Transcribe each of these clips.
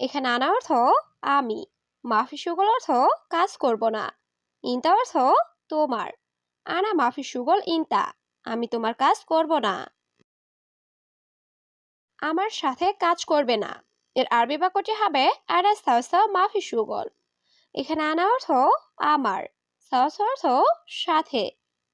এখানে আনা অর্থ আমি। মাফি সুগল অর্থ কাজ করব না। ইনতা অর্থ তোমার। আনা মাফি সুগল ইনতা, আমি তোমার কাজ করব না। আমার সাথে কাজ করবে না। এর আরবি বাক্যটি হবে আনা সাউসা মাফি সুগল এখানে আনা অর্থ আমার। সাউস অর্থ সাথে।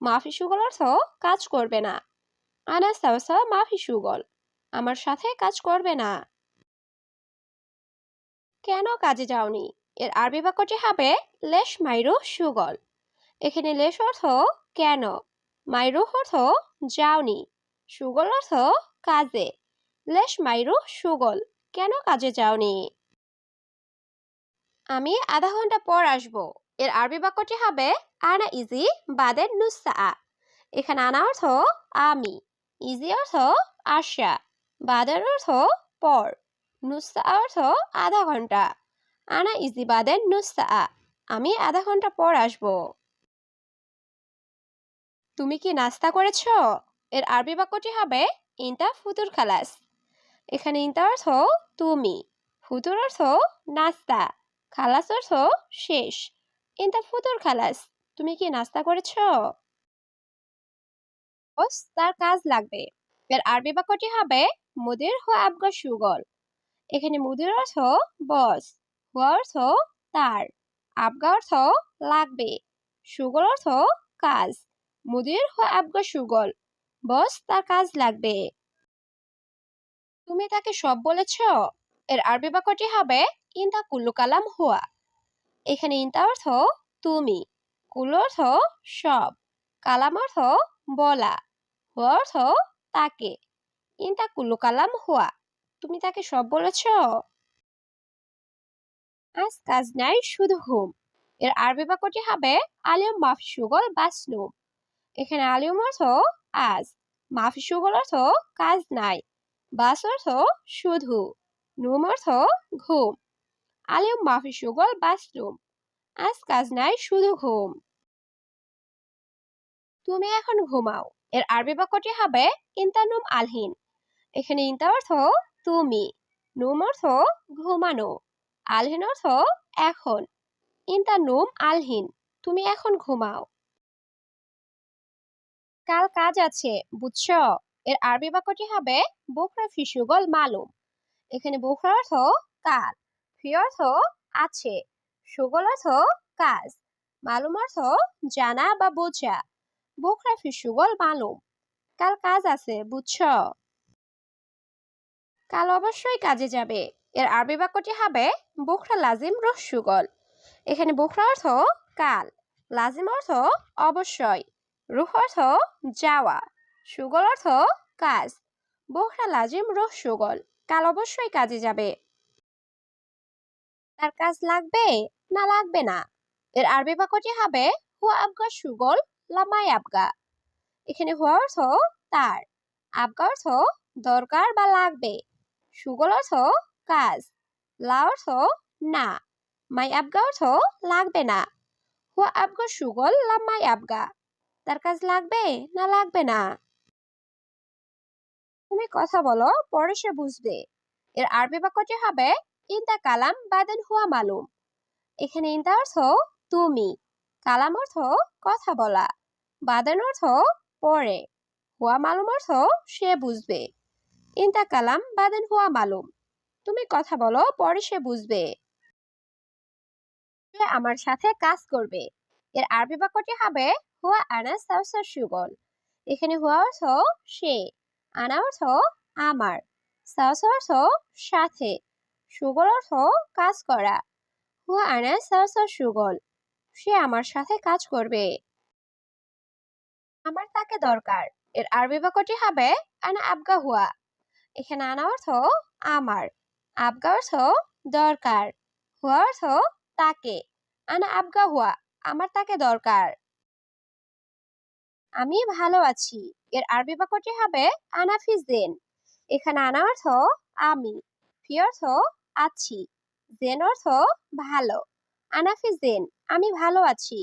মাফি সুগল অর্থ কাজ করবে না। আনা সাউসা মাফি সুগল আমার সাথে কাজ করবে না। কেন কাজে যাওনি? এর আরবি বাক্যটি হবে লেশ মাইরু সুগল। এখানে লেশ অর্থ কেন? মাইরু অর্থ যাওনি। সুগল অর্থ কাজে। লেশ মাইরু সুগল, কেন কাজে যাওনি? আমি আধা ঘণ্টা পর আসব। এর আরবি বাক্যটি হবে আনা ইজি বাদের নুসা এখানে আনা অর্থ আমি, ইজি অর্থ আসা বাদের অর্থ পর। নুসা অর্থ আধা ঘণ্টা। আনা ইজি বাদের নুসা আমি আধা ঘণ্টা পর আসব। তুমি কি নাস্তা করেছ? এর আরবি বাক্যটি হবে ইনটা ফুতুর খালাস। এখানে ইনটা অর্থ তুমি, ফুতুর অর্থ নাস্তা, খালাস অর্থ শেষ। ইনটা ফুতুর খালাস, তুমি কি নাস্তা করেছ? তার কাজ লাগবে। এর আরবি বাক্যটি হবে মুদির হো আবগা সুগল। এখানে মুদির অর্থ বস, হুয়া অর্থ তার, আবগা অর্থ লাগবে, সুগল অর্থ কাজ, মুদির হো, আবগা সুগল, বস তার কাজ লাগবে। তুমি তাকে সব বলেছ? এর আরবি বাক্যটি হবে ইনতা কুল্লু কালাম হুয়া। এখানে ইনতা অর্থ তুমি, কুল্লু অর্থ সব, কালাম অর্থ বলা, হুয়া অর্থ তাকে, ইনতা কুল্লু কালাম হুয়া। তুমি তাকে সব বলেছ? আজ কাজ নাই, শুধু ঘুম। এর আরবি বাক্যটি হবে আলিম সুগল বাসনুম এখানে আলিম অর্থ আজ মাফি সুগল অর্থ কাজ নাই, বাস অর্থ শুধু, নুম অর্থ ঘুম। আলিম মাফি সুগল বাসনুম আজ কাজ নাই, শুধু ঘুম। তুমি এখন ঘুমাও। এর আরবি বাক্যটি হবে ইন্তানুম আলহিন। এখানে ইন্তা অর্থ তুমি। নুম অর্থ ঘুমানো। আলহিন অর্থ এখন। ইন্তা নুম আলহিন, তুমি এখন ঘুমাও। কাল কাজ আছে, বুঝছ? এর আরবি বাক্যটি হবে বুকরা ফিসুগল মালুম। এখানে বুকরা অর্থ কাল, ফি অর্থ আছে, সুগল অর্থ কাজ, মালুম অর্থ জানা বা বোঝা। বুকরা ফিসুগল মালুম। কাল কাজ আছে, বুঝছ? কাল অবশ্যই কাজে যাবে। এর আরবি বাক্যটি হবে বুখরা লাজিম রসুগল এখানে বুখরা অর্থ কাল, লাজিম অর্থ অবশ্যই, রুহ অর্থ যাওয়া, সুগল অর্থ কাজ, বুখরা লাজিম রসুগল কাল অবশ্যই কাজে যাবে। তার কাজ লাগবে না লাগবে না। এর আরবি বাক্যটি হবে হুয়া আবগা সুগল, লামাই আবগা। এখানে হুয়া অর্থ তার, আবগা অর্থ দরকার বা লাগবে। সুগল অর্থ কাজ লা অর্থ না, মাই আবগা অর্থ লাগবে না। হুয়া আবগা সুগল, লা মাই আবগা। তার কাজ লাগবে না লাগবে না? তুমি কথা বলো, পরে সে বুঝবে। এর আরবি বাক্যটি হবে ইনতা কালাম বাদেন হুয়া মালুম। এখানে ইনতা অর্থ, তুমি। কালাম অর্থ, কথা বলা। বাদেন অর্থ, পরে। হুয়া মালুম অর্থ, সে বুঝবে। ইনতা কালাম বাদেন হুয়া মালুম। তুমি কথা বলো, পরে সে বুঝবে। আমার সাথে কাজ করবে। এর আরবি বাক্যটি হবে, হুয়া আনা সাউসার সুগল। এখানে হুয়া অর্থ সে, আনা অর্থ আমার। সাউস অর্থ সাথে। সুগল অর্থ কাজ করা। হুয়া আনা সাউসার সুগল। সে আমার সাথে কাজ করবে। আমার তাকে দরকার। এর আরবি বাক্যটি হবে, আনা আবগা হুয়া। এখানে আনা অর্থ আমার। আবগা অর্থ দরকার। হুয়া অর্থ তাকে। আনা আবগা হুয়া, আমার তাকে দরকার। আমি ভালো আছি। এর আরবি বাক্যটি হবে আনা ফিজেন এখানে আনা অর্থ আমি, ফি অর্থ আছি। জেন অর্থ ভালো। আনাফি জেন, আমি ভালো আছি।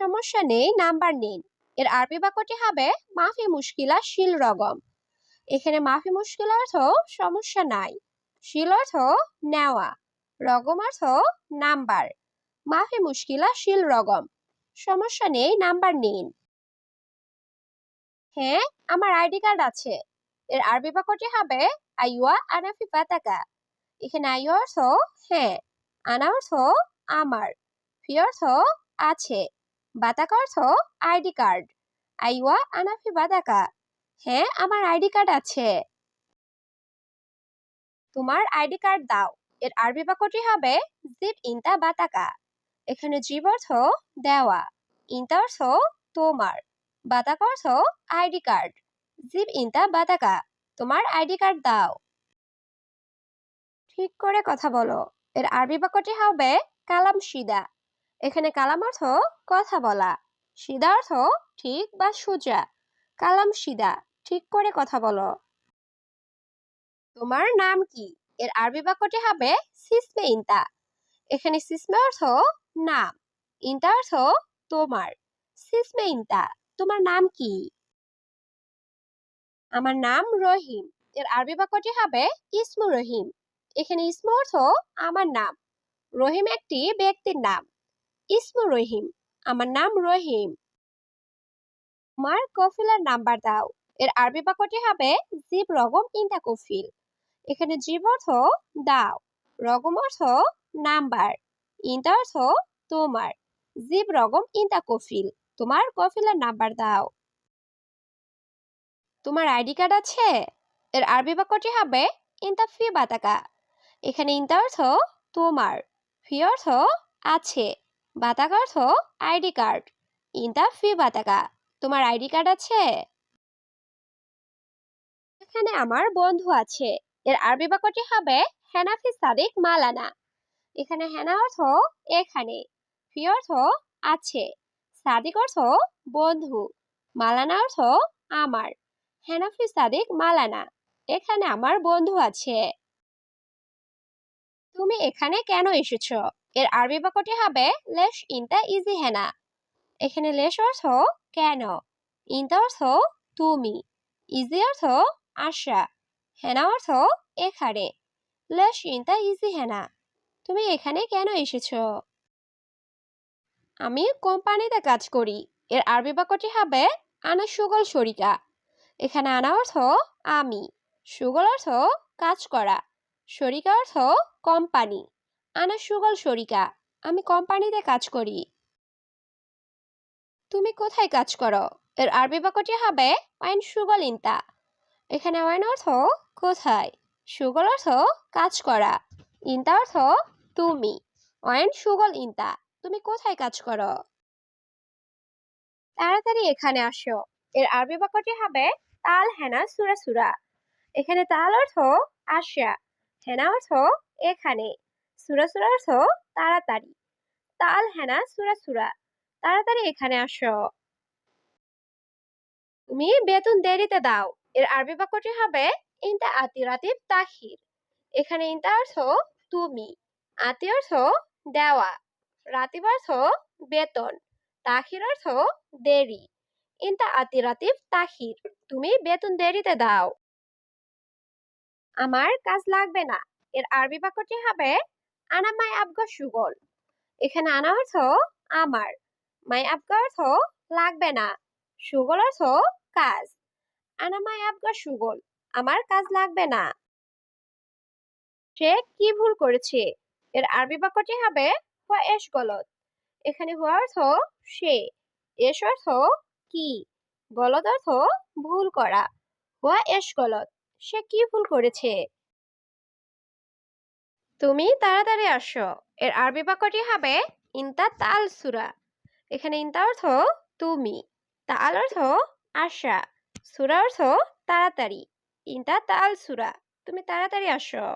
সমস্যা নেই, নাম্বার নিন এর আরবি বাক্যটি হবে মাফি মুশকিলা শিল রগম। এখানে মাফি মুশকিল অর্থ সমস্যা নাই। শিল অর্থ নেওয়া। রগম অর্থ নাম্বার। মাফি মুশকিলা শিল রগম। সমস্যা নেই, নাম্বার নিন। হ্যাঁ আমার আইডি কার্ড আছে। এর আরবি বাক্যটি হবে আইওয়া আনাফি পাতাকা এখানে আইওয়া অর্থ হ্যাঁ আনা অর্থ আমার। ফি অর্থ আছে। বাতাকা অর্থ আইডি কার্ড। আইওয়া আনাফি বাতাকা। হ্যাঁ আমার আইডি কার্ড আছে। তোমার আইডি কার্ড দাও। এর আরবি বাক্যটি হবে জিপ ইনতা বাতাকা। এখানে জীব অর্থ দেওয়া, ইনতা অর্থ তোমার, বাতাকা অর্থ আইডি কার্ড। জিপ ইনতা বাতাকা, তোমার আইডি কার্ড দাও। ঠিক করে কথা বলো। এর আরবি বাক্যটি হবে কালাম সিদা এখানে কালাম অর্থ কথা বলা সিদা অর্থ ঠিক বা সোজা। কালাম সিদা ঠিক করে কথা বলো। তোমার নাম কি? এর আরবি বাক্যটি হবে সিসমে ইনতা। এখানে সিসমে অর্থ নাম, ইনতা অর্থ তোমার। সিসমে ইনতা, তোমার নাম কি? আমার নাম রহিম, এর আরবি বাক্যটি হবে ইসমু রহিম। এখানে ইসমু অর্থ আমার নাম, রহিম একটি ব্যক্তির নাম। ইসমু রহিম, আমার নাম রহিম। আমার কফিলার নাম্বার দাও। এর আরবি বাক্যটি হবে জিব, রগম ইন্টা কফিল। এখানে জিব অর্থ দাও, রগম অর্থ নাম্বার ইন্টা অর্থ তোমার, জিব, রগম ইন্টা কফিল। তোমার কফিলার নাম্বার দাও। তোমার আইডি কার্ড আছে? এর আরবি বাক্যটি হবে ইন্তা ফি বাতাকা। এখানে ইন্তা অর্থ তোমার, ফি অর্থ আছে, বাতাকা অর্থ আইডি কার্ড। ইন্তা ফি বাতাকা। তোমার আইডি কার্ড আছে? এখানে আমার বন্ধু আছে। এর আরবি বাক্যটি হবে হেনাফি সাদিক মালানা। এখানে হেনা অর্থ এখানে, ফি অর্থ আছে, সাদিক অর্থ বন্ধু, মালানা অর্থ আমার হেনাফি সাদিক মালানা, এখানে আমার বন্ধু আছে। তুমি এখানে কেন এসেছ? এর আরবি বাক্যটি হবে লেশ ইনতা ইজি হেনা। এখানে লেশ অর্থ কেন, ইনতা অর্থ তুমি, ইজি অর্থ আশা। হেনা অর্থ এখানে। লেশ ইনতা ইজি হেনা। তুমি এখানে কেন এসেছ? আমি কোম্পানিতে কাজ করি। এর আরবি বাক্যটি হবে, আনা সুগল শরিকা। এখানে আনা অর্থ, আমি। সুগল অর্থ, কাজ করা। শরিকা অর্থ, কোম্পানি। আনা সুগল শরিকা। আমি কোম্পানিতে কাজ করি। তুমি কোথায় কাজ করো? এর আরবি বাক্যটি হবে, পাইন সুগল ইন্তা। এখানে ওয়াইন অর্থ কোথায়? সুগল অর্থ কাজ করা। ইন্তা অর্থ তুমি। ওয়াইন সুগল, ইন্তা, তুমি কোথায় কাজ করো? তাড়াতাড়ি এখানে আসো। এর আরবি বাক্যটি হবে তাল, হেনা, সুরা সুরা। এখানে তাল অর্থ আসা, হেনা অর্থ এখানে। সুরা সুরা অর্থ তাড়াতাড়ি। তাল, হেনা, সুরা সুরা। তাড়াতাড়ি এখানে আসো। তুমি বেতন দেরিতে দাও। এর আরবি বাক্যটি হবে ইনতা আতি রাতিব তাহির এখানে ইনতা অর্থ তুমি আতি অর্থ দেওয়া রাতিব অর্থ বেতন তাহির অর্থ দেরি ইনতা আতি রাতিব তাহির তুমি বেতন দেরিতে দাও। আমার কাজ লাগবে না। এর আরবি বাক্যটি হবে আনা মাই আবগা সুগল এখানে আনা অর্থ আমার মাই আবগা অর্থ লাগবে না সুগল অর্থ কাজ আনা মাই আবগা সুগল। আমার কাজ লাগবে না। সে কি ভুল করেছে? এর আরবি বাক্যটি হবে হুয়া এস গলত। এখানে হুয়া অর্থ সে, এস অর্থ কি? গলত অর্থ ভুল করা। হুয়া এস গলত। সে কি ভুল করেছে? তুমি তাড়াতাড়ি আসো। এর আরবি বাক্যটি হবে, ইনতা তাল সুরা। এখানে ইনতা অর্থ তুমি। তাল অর্থ আশা। সুরা অর্থ তাড়াতাড়ি। ইনতা তাল সুরা। তুমি তাড়াতাড়ি আসো।